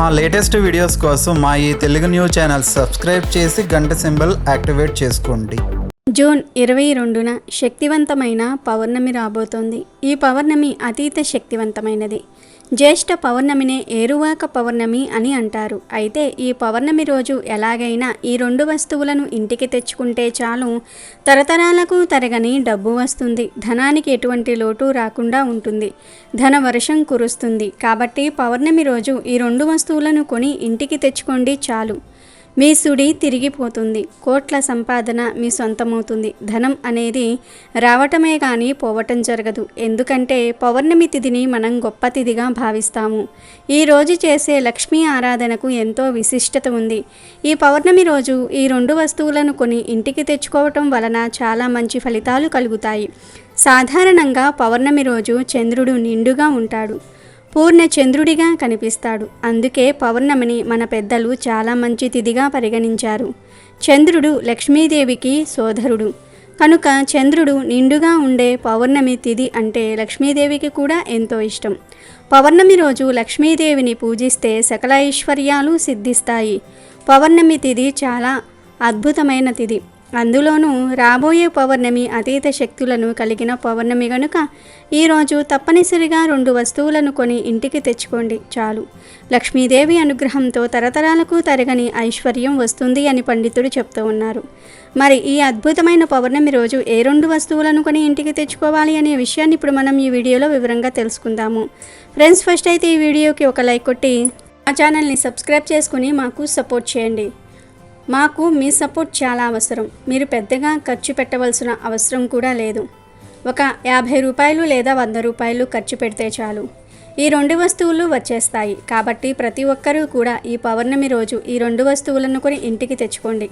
మా latest videos కోసం మా ఈ తెలుగు న్యూస్ ఛానల్ సబ్స్క్రైబ్ చేసి గంట సింబల్ యాక్టివేట్ చేసుకోండి. జూన్ ఇరవై రెండున శక్తివంతమైన పౌర్ణమి రాబోతోంది. ఈ పౌర్ణమి అతీత శక్తివంతమైనది. జ్యేష్ఠ పౌర్ణమినే ఏరువాక పౌర్ణమి అని అంటారు. అయితే ఈ పౌర్ణమి రోజు ఎలాగైనా ఈ రెండు వస్తువులను ఇంటికి తెచ్చుకుంటే చాలు. తరతరాలకు తరగని డబ్బు వస్తుంది. ధనానికి ఎటువంటి లోటు రాకుండా ఉంటుంది. ధన వర్షం కురుస్తుంది. కాబట్టి పౌర్ణమి రోజు ఈ రెండు వస్తువులను కొని ఇంటికి తెచ్చుకోండి చాలు. మీ సుడి తిరిగిపోతుంది. కోట్ల సంపాదన మీ సొంతమవుతుంది. ధనం అనేది రావటమే కానీ పోవటం జరగదు. ఎందుకంటే పౌర్ణమి తిథిని మనం గొప్ప తిథిగా భావిస్తాము. ఈ రోజు చేసే లక్ష్మీ ఆరాధనకు ఎంతో విశిష్టత ఉంది. ఈ పౌర్ణమి రోజు ఈ రెండు వస్తువులను కొని ఇంటికి తెచ్చుకోవటం వలన చాలా మంచి ఫలితాలు కలుగుతాయి. సాధారణంగా పౌర్ణమి రోజు చంద్రుడు నిండుగా ఉంటాడు. పూర్ణచంద్రుడిగా కనిపిస్తాడు. అందుకే పౌర్ణమిని మన పెద్దలు చాలా మంచి తిథిగా పరిగణించారు. చంద్రుడు లక్ష్మీదేవికి సోదరుడు. కనుక చంద్రుడు నిండుగా ఉండే పౌర్ణమి తిథి అంటే లక్ష్మీదేవికి కూడా ఎంతో ఇష్టం. పౌర్ణమి రోజు లక్ష్మీదేవిని పూజిస్తే సకల ఐశ్వర్యాలు సిద్ధిస్తాయి. పౌర్ణమి తిథి చాలా అద్భుతమైన తిథి. అందులోనూ రాబోయే పౌర్ణమి అతీత శక్తులను కలిగిన పౌర్ణమి గనుక ఈరోజు తప్పనిసరిగా రెండు వస్తువులను కొని ఇంటికి తెచ్చుకోండి చాలు. లక్ష్మీదేవి అనుగ్రహంతో తరతరాలకు తరగని ఐశ్వర్యం వస్తుంది అని పండితుడు చెప్తూ ఉన్నారు. మరి ఈ అద్భుతమైన పౌర్ణమి రోజు ఏ రెండు వస్తువులను కొని ఇంటికి తెచ్చుకోవాలి అనే విషయాన్ని ఇప్పుడు మనం ఈ వీడియోలో వివరంగా తెలుసుకుందాము. ఫ్రెండ్స్ ఫస్ట్ అయితే ఈ వీడియోకి ఒక లైక్ కొట్టి మా ఛానల్ని సబ్స్క్రైబ్ చేసుకుని మాకు సపోర్ట్ చేయండి. మాకు మీ సపోర్ట్ చాలా అవసరం. మీరు పెద్దగా ఖర్చు పెట్టవలసిన అవసరం కూడా లేదు. ఒక యాభై రూపాయలు లేదా వంద రూపాయలు ఖర్చు పెడితే చాలు. ఈ రెండు వస్తువులు వచ్చేస్తాయి. కాబట్టి ప్రతి ఒక్కరూ కూడా ఈ పౌర్ణమి రోజు ఈ రెండు వస్తువులను కొని ఇంటికి తెచ్చుకోండి.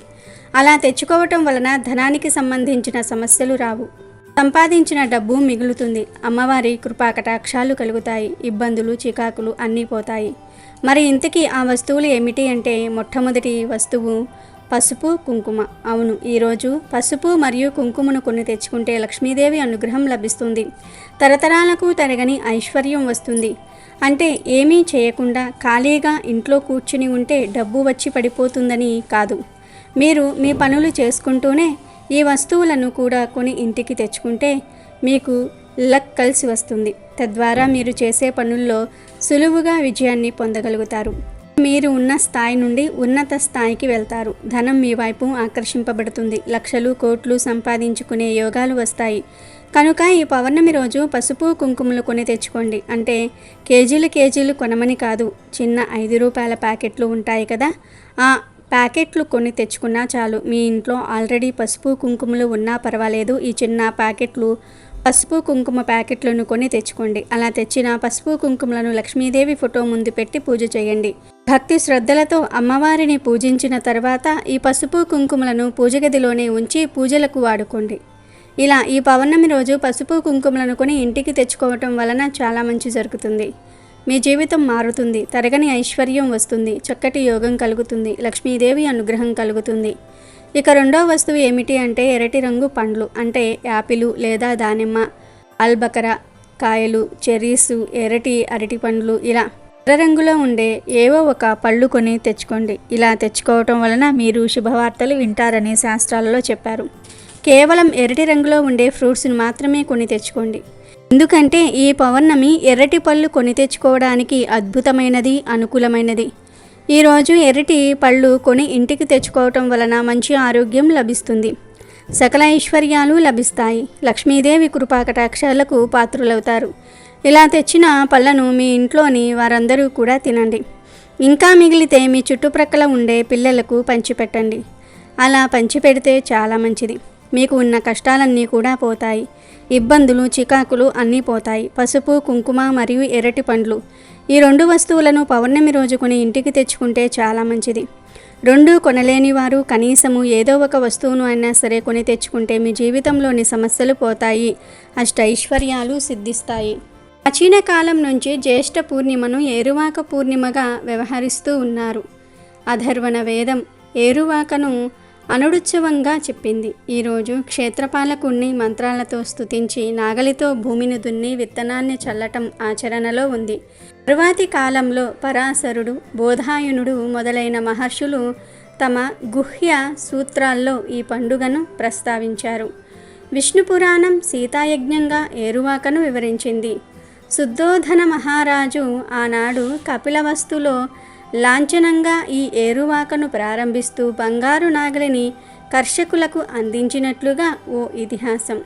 అలా తెచ్చుకోవటం వలన ధనానికి సంబంధించిన సమస్యలు రావు. సంపాదించిన డబ్బు మిగులుతుంది. అమ్మవారి కృపాకటాక్షాలు కలుగుతాయి. ఇబ్బందులు చికాకులు అన్నీ పోతాయి. మరి ఇంతకీ ఆ వస్తువులు ఏమిటి అంటే మొట్టమొదటి వస్తువు పసుపు కుంకుమ. అవును ఈరోజు పసుపు మరియు కుంకుమను కొన్ని తెచ్చుకుంటే లక్ష్మీదేవి అనుగ్రహం లభిస్తుంది. తరతరాలకు తరగని ఐశ్వర్యం వస్తుంది. అంటే ఏమీ చేయకుండా ఖాళీగా ఇంట్లో కూర్చుని ఉంటే డబ్బు వచ్చి పడిపోతుందని కాదు. మీరు మీ పనులు చేసుకుంటూనే ఈ వస్తువులను కూడా కొని ఇంటికి తెచ్చుకుంటే మీకు లక్ కలిసి వస్తుంది. తద్వారా మీరు చేసే పనుల్లో సులువుగా విజయాన్ని పొందగలుగుతారు. మీరు ఉన్న స్థాయి నుండి ఉన్నత స్థాయికి వెళ్తారు. ధనం మీ వైపు ఆకర్షింపబడుతుంది. లక్షలు కోట్లు సంపాదించుకునే యోగాలు వస్తాయి. కనుక ఈ పౌర్ణమి రోజు పసుపు కుంకుమలు కొని తెచ్చుకోండి. అంటే కేజీలు కేజీలు కొనమని కాదు. చిన్న ఐదు రూపాయల ప్యాకెట్లు ఉంటాయి కదా? ఆ ప్యాకెట్లు కొని తెచ్చుకున్నా చాలు. మీ ఇంట్లో ఆల్రెడీ పసుపు కుంకుమలు ఉన్నా పర్వాలేదు. ఈ చిన్న ప్యాకెట్లు పసుపు కుంకుమ ప్యాకెట్లను కొని తెచ్చుకోండి. అలా తెచ్చిన పసుపు కుంకుమలను లక్ష్మీదేవి ఫోటో ముందు పెట్టి పూజ చేయండి. భక్తి శ్రద్ధలతో అమ్మవారిని పూజించిన తర్వాత ఈ పసుపు కుంకుమలను పూజ గదిలోనే ఉంచి పూజలకు వాడుకోండి. ఇలా ఈ పౌర్ణమి రోజు పసుపు కుంకుమలను కొని ఇంటికి తెచ్చుకోవటం వలన చాలా మంచి జరుగుతుంది. మీ జీవితం మారుతుంది తరగని ఐశ్వర్యం వస్తుంది చక్కటి యోగం కలుగుతుంది లక్ష్మీదేవి అనుగ్రహం కలుగుతుంది. ఇక రెండో వస్తువు ఏమిటి అంటే ఎరటి రంగు పండ్లు అంటే యాపిలు లేదా దానిమ్మ అల్బకర కాయలు చెర్రీసు ఎరటి అరటి పండ్లు ఇలా. ఎర్ర రంగులో ఉండే ఏవో ఒక పళ్ళు కొని తెచ్చుకోండి. ఇలా తెచ్చుకోవటం వలన మీరు శుభవార్తలు వింటారని శాస్త్రాలలో చెప్పారు. కేవలం ఎర్రటి రంగులో ఉండే ఫ్రూట్స్ని మాత్రమే కొని తెచ్చుకోండి. ఎందుకంటే ఈ పౌర్ణమి ఎర్రటి పళ్ళు కొని తెచ్చుకోవడానికి అద్భుతమైనది అనుకూలమైనది. ఈరోజు ఎర్రటి పళ్ళు కొని ఇంటికి తెచ్చుకోవటం వలన మంచి ఆరోగ్యం లభిస్తుంది. సకల ఐశ్వర్యాలు లభిస్తాయి. లక్ష్మీదేవి కృపా కటాక్షాలకు పాత్రులవుతారు. ఇలా తెచ్చిన పళ్ళను మీ ఇంట్లోని వారందరూ కూడా తినండి. ఇంకా మిగిలితే మీ చుట్టుప్రక్కల ఉండే పిల్లలకు పంచిపెట్టండి. అలా పంచిపెడితే చాలా మంచిది. మీకు ఉన్న కష్టాలన్నీ కూడా పోతాయి. ఇబ్బందులు చికాకులు అన్నీ పోతాయి. పసుపు కుంకుమ మరియు ఎర్రటి పండ్లు. ఈ రెండు వస్తువులను పౌర్ణమి రోజు కొని ఇంటికి తెచ్చుకుంటే చాలా మంచిది. రెండు కొనలేని వారు కనీసము ఏదో ఒక వస్తువును అయినా సరే కొని తెచ్చుకుంటే మీ జీవితంలోని సమస్యలు పోతాయి. అష్టైశ్వర్యాలు సిద్ధిస్తాయి. ప్రాచీన కాలం నుంచి జ్యేష్ఠ పూర్ణిమను ఏరువాక పూర్ణిమగా వ్యవహరిస్తూ ఉన్నారు. అధర్వణ వేదం ఏరువాకను అనుడుత్సవంగా చెప్పింది. ఈరోజు క్షేత్రపాలకుణ్ణి మంత్రాలతో స్తుతించి నాగలితో భూమిని దున్ని విత్తనాన్ని చల్లటం ఆచరణలో ఉంది. తరువాతి కాలంలో పరాశరుడు బోధాయనుడు మొదలైన మహర్షులు తమ గుహ్య సూత్రాల్లో ఈ పండుగను ప్రస్తావించారు. విష్ణు పురాణం సీతాయజ్ఞంగా ఏరువాకను వివరించింది. శుద్ధోధన మహారాజు ఆనాడు కపిలవస్తులో లాంఛనంగా ఈ ఏరువాకను ప్రారంభిస్తూ బంగారు నాగలిని కర్షకులకు అందించినట్లుగా ఓ ఇతిహాసం.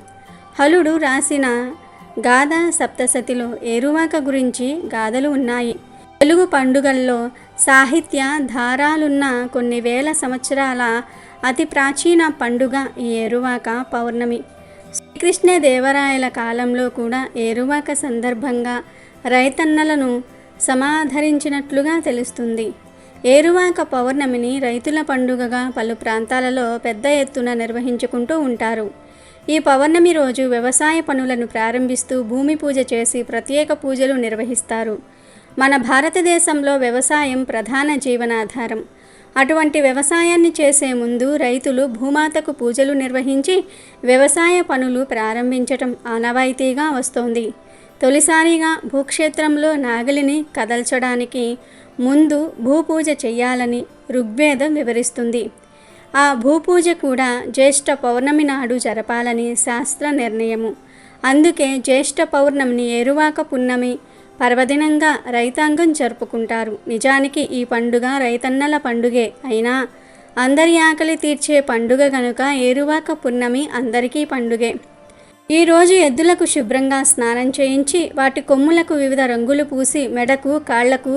హలుడు రాసిన గాథ సప్తసతిలో ఏరువాక గురించి గాథలు ఉన్నాయి. తెలుగు పండుగల్లో సాహిత్య ధారాలున్న కొన్ని వేల సంవత్సరాల అతి ప్రాచీన పండుగ ఈ ఏరువాక పౌర్ణమి. శ్రీకృష్ణ దేవరాయల కాలంలో కూడా ఏరువాక సందర్భంగా రైతన్నలను సమాధరించినట్లుగా తెలుస్తుంది. ఏరువాక పౌర్ణమిని రైతుల పండుగగా పలు ప్రాంతాలలో పెద్ద ఎత్తున నిర్వహించుకుంటూ ఉంటారు. ఈ పౌర్ణమి రోజు వ్యవసాయ పనులను ప్రారంభిస్తూ భూమి పూజ చేసి ప్రత్యేక పూజలు నిర్వహిస్తారు. మన భారతదేశంలో వ్యవసాయం ప్రధాన జీవనాధారం. అటువంటి వ్యవసాయాన్ని చేసే ముందు రైతులు భూమాతకు పూజలు నిర్వహించి వ్యవసాయ పనులు ప్రారంభించటం ఆనవాయితీగా వస్తోంది. తొలిసారిగా భూక్షేత్రంలో నాగలిని కదల్చడానికి ముందు భూపూజ చేయాలని ఋగ్వేదం వివరిస్తుంది. ఆ భూపూజ కూడా జ్యేష్ఠ పౌర్ణమి నాడు జరపాలని శాస్త్ర నిర్ణయము. అందుకే జ్యేష్ఠ పౌర్ణమిని ఏరువాక పున్నమి పర్వదినంగా రైతాంగం జరుపుకుంటారు. నిజానికి ఈ పండుగ రైతన్నల పండుగే. అయినా అందరి ఆకలి తీర్చే పండుగ గనుక ఏరువాక పున్నమి అందరికీ పండుగే. ఈరోజు ఎద్దులకు శుభ్రంగా స్నానం చేయించి వాటి కొమ్ములకు వివిధ రంగులు పూసి మెడకు కాళ్ళకు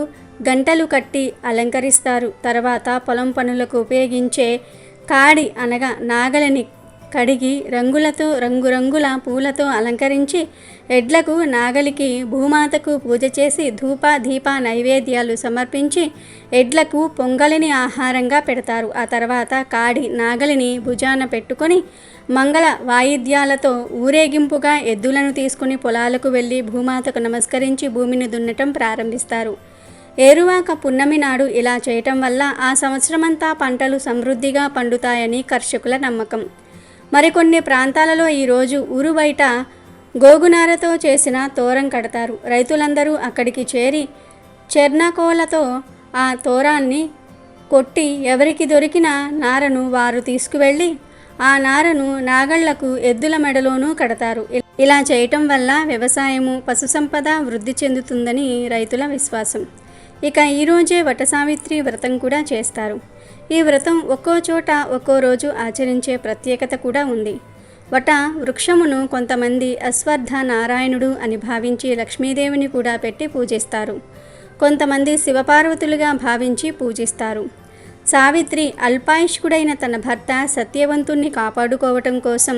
గంటలు కట్టి అలంకరిస్తారు. తర్వాత పొలం పనులకు ఉపయోగించే కాడి అనగా నాగలిని కడిగి రంగులతో రంగురంగుల పూలతో అలంకరించి ఎడ్లకు నాగలికి భూమాతకు పూజ చేసి ధూప దీప నైవేద్యాలు సమర్పించి ఎడ్లకు పొంగలిని ఆహారంగా పెడతారు. ఆ తర్వాత కాడి నాగలిని భుజాన పెట్టుకొని మంగళ వాయిద్యాలతో ఊరేగింపుగా ఎద్దులను తీసుకుని పొలాలకు వెళ్ళి భూమాతకు నమస్కరించి భూమిని దున్నటం ప్రారంభిస్తారు. ఏరువాక పున్నమి నాడు ఇలా చేయటం వల్ల ఆ సంవత్సరమంతా పంటలు సమృద్ధిగా పండుతాయని కర్షకుల నమ్మకం. మరికొన్ని ప్రాంతాలలో ఈరోజు ఊరు బయట గోగునారతో చేసిన తోరం కడతారు. రైతులందరూ అక్కడికి చేరి చెర్నకోలతో ఆ తోరాన్ని కొట్టి ఎవరికి దొరికిన నారను వారు తీసుకువెళ్ళి ఆ నారను నాగళ్ళకు ఎద్దుల మెడలోనూ కడతారు. ఇలా చేయటం వల్ల వ్యవసాయము పశుసంపద వృద్ధి చెందుతుందని రైతుల విశ్వాసం. ఇక ఈరోజే వటసావిత్రి వ్రతం కూడా చేస్తారు. ఈ వ్రతం ఒక్కో చోట ఒక్కో రోజు ఆచరించే ప్రత్యేకత కూడా ఉంది. వట వృక్షమును కొంతమంది అశ్వర్ధ నారాయణుడు అని భావించి లక్ష్మీదేవిని కూడా పెట్టి పూజిస్తారు. కొంతమంది శివపార్వతులుగా భావించి పూజిస్తారు. సావిత్రి అల్పాయుష్కుడైన తన భర్త సత్యవంతుణ్ణి కాపాడుకోవటం కోసం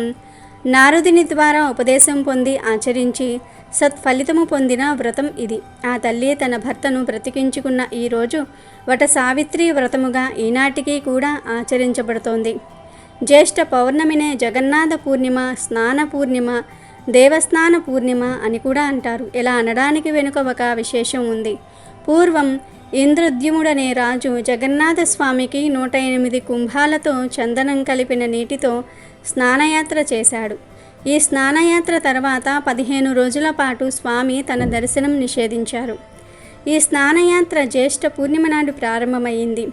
నారదుని ద్వారా ఉపదేశం పొంది ఆచరించి సత్ఫలితము పొందిన వ్రతం ఇది. ఆ తల్లి తన భర్తను బ్రతికించుకున్న ఈరోజు వట సావిత్రి వ్రతముగా ఈనాటికి కూడా ఆచరించబడుతోంది. జ్యేష్ఠ పౌర్ణమినే జగన్నాథ పూర్ణిమ స్నాన పూర్ణిమ దేవస్నాన పూర్ణిమ అని కూడా అంటారు. ఇలా అనడానికి వెనుక ఒక విశేషం ఉంది. పూర్వం ఇంద్రద్యుముడనే రాజు జగన్నాథ స్వామికి నూట ఎనిమిది కుంభాలతో చందనం కలిపిన నీటితో స్నానయాత్ర చేశాడు. ఈ స్నానయాత్ర తర్వాత పదిహేను రోజుల పాటు స్వామి తన దర్శనం నిషేధించారు. ఈ స్నానయాత్ర జ్యేష్ఠ పూర్ణిమ నాడు ప్రారంభమైంది.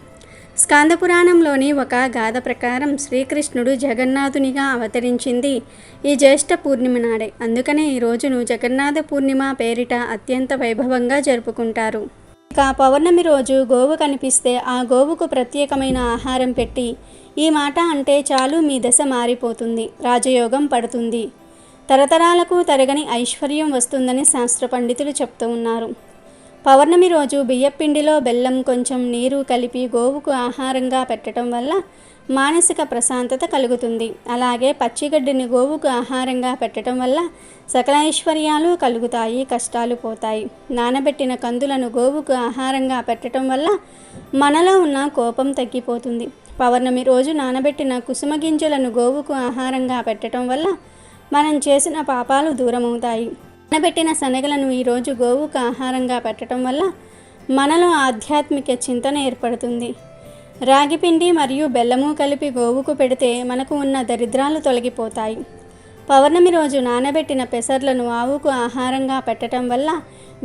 స్కాందపురాణంలోని ఒక గాథ ప్రకారం శ్రీకృష్ణుడు జగన్నాథునిగా అవతరించింది ఈ జ్యేష్ఠ పూర్ణిమ నాడే. అందుకనే ఈ రోజును జగన్నాథ పూర్ణిమ పేరిట అత్యంత వైభవంగా జరుపుకుంటారు. ఇక పౌర్ణమి రోజు గోవు కనిపిస్తే ఆ గోవుకు ప్రత్యేకమైన ఆహారం పెట్టి ఈ మాట అంటే చాలు మీ దశ మారిపోతుంది రాజయోగం పడుతుంది. తరతరాలకు తరగని ఐశ్వర్యం వస్తుందని శాస్త్ర పండితులు చెప్తూ ఉన్నారు. పౌర్ణమి రోజు బియ్యపిండిలో బెల్లం కొంచెం నీరు కలిపి గోవుకు ఆహారంగా పెట్టడం వల్ల మానసిక ప్రశాంతత కలుగుతుంది. అలాగే పచ్చిగడ్డిని గోవుకు ఆహారంగా పెట్టడం వల్ల సకల ఐశ్వర్యాలు కలుగుతాయి కష్టాలు పోతాయి. నానబెట్టిన కందులను గోవుకు ఆహారంగా పెట్టడం వల్ల మనలో ఉన్న కోపం తగ్గిపోతుంది. పౌర్ణమి రోజు నానబెట్టిన కుసుమ గింజలను గోవుకు ఆహారంగా పెట్టడం వల్ల మనం చేసిన పాపాలు దూరమవుతాయి. నానబెట్టిన శనగలను ఈరోజు గోవుకు ఆహారంగా పెట్టడం వల్ల మనలో ఆధ్యాత్మిక చింతన ఏర్పడుతుంది. రాగిపిండి మరియు బెల్లము కలిపి గోవుకు పెడితే మనకు ఉన్న దరిద్రాలు తొలగిపోతాయి. పౌర్ణమి రోజు నానబెట్టిన పెసర్లను ఆవుకు ఆహారంగా పెట్టడం వల్ల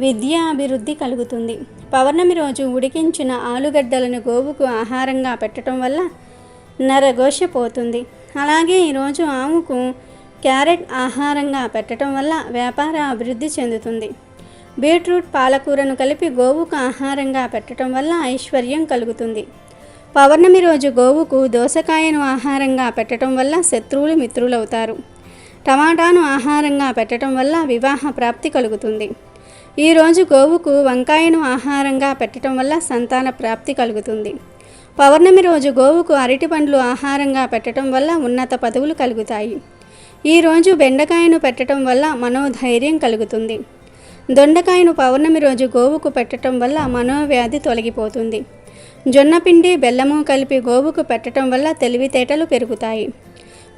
విద్య అభివృద్ధి కలుగుతుంది. పౌర్ణమి రోజు ఉడికించిన ఆలుగడ్డలను గోవుకు ఆహారంగా పెట్టడం వల్ల నరఘోష పోతుంది. అలాగే ఈరోజు ఆవుకు క్యారెట్ ఆహారంగా పెట్టడం వల్ల వ్యాపార అభివృద్ధి చెందుతుంది. బీట్రూట్ పాలకూరను కలిపి గోవుకు ఆహారంగా పెట్టడం వల్ల ఐశ్వర్యం కలుగుతుంది. పౌర్ణమి రోజు గోవుకు దోసకాయను ఆహారంగా పెట్టడం వల్ల శత్రువులు మిత్రులవుతారు. టమాటాను ఆహారంగా పెట్టడం వల్ల వివాహ ప్రాప్తి కలుగుతుంది. ఈరోజు గోవుకు వంకాయను ఆహారంగా పెట్టడం వల్ల సంతాన ప్రాప్తి కలుగుతుంది. పౌర్ణమి రోజు గోవుకు అరటి పండ్లు ఆహారంగా పెట్టడం వల్ల ఉన్నత పదవులు కలుగుతాయి. ఈరోజు బెండకాయను పెట్టడం వల్ల మనోధైర్యం కలుగుతుంది. దొండకాయను పౌర్ణమి రోజు గోవుకు పెట్టడం వల్ల మనోవ్యాధి తొలగిపోతుంది. జొన్నపిండి బెల్లము కలిపి గోవుకు పెట్టడం వల్ల తెలివితేటలు పెరుగుతాయి.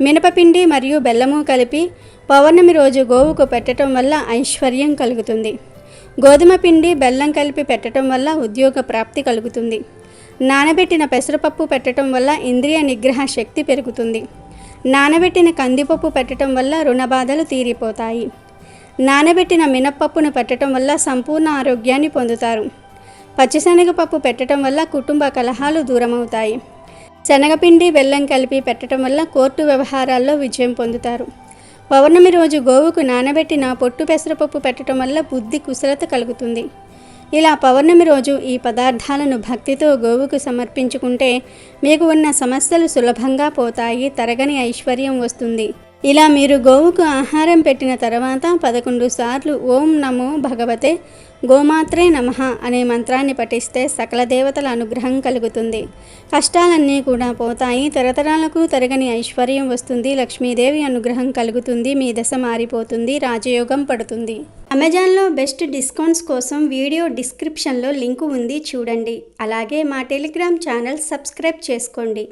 మినపపిండి మరియు బెల్లము కలిపి పౌర్ణమి రోజు గోవుకు పెట్టడం వల్ల ఐశ్వర్యం కలుగుతుంది. గోధుమ పిండి బెల్లం కలిపి పెట్టడం వల్ల ఉద్యోగ ప్రాప్తి కలుగుతుంది. నానబెట్టిన పెసరపప్పు పెట్టడం వల్ల ఇంద్రియ నిగ్రహ శక్తి పెరుగుతుంది. నానబెట్టిన కందిపప్పు పెట్టడం వల్ల రుణ బాధలు తీరిపోతాయి. నానబెట్టిన మినప్పప్పును పెట్టడం వల్ల సంపూర్ణ ఆరోగ్యాన్ని పొందుతారు. పచ్చిశనగపప్పు పెట్టడం వల్ల కుటుంబ కలహాలు దూరమవుతాయి. శనగపిండి బెల్లం కలిపి పెట్టడం వల్ల కోర్టు వ్యవహారాల్లో విజయం పొందుతారు. పౌర్ణమి రోజు గోవుకు నానబెట్టిన పొట్టు పెసరపప్పు పెట్టడం వల్ల బుద్ధి కుశలత కలుగుతుంది. ఇలా పౌర్ణమి రోజు ఈ పదార్థాలను భక్తితో గోవుకు సమర్పించుకుంటే మీకు ఉన్న సమస్యలు సులభంగా పోతాయి తరగని ఐశ్వర్యం వస్తుంది. ఇలా మీరు గోవుకు ఆహారం పెట్టిన తర్వాత పదకొండు సార్లు ఓం నమో భగవతే గోమాత్రే నమః అనే మంత్రాన్ని పఠిస్తే సకల దేవతల అనుగ్రహం కలుగుతుంది. కష్టాలన్నీ కూడా పోతాయి. తరతరాలకు తరగని ఐశ్వర్యం వస్తుంది. లక్ష్మీదేవి అనుగ్రహం కలుగుతుంది. మీ దశ మారిపోతుంది. రాజయోగం పడుతుంది. అమెజాన్లో బెస్ట్ డిస్కౌంట్స్ కోసం వీడియో డిస్క్రిప్షన్లో లింకు ఉంది. చూడండి. అలాగే మా టెలిగ్రామ్ ఛానల్ సబ్స్క్రైబ్ చేసుకోండి.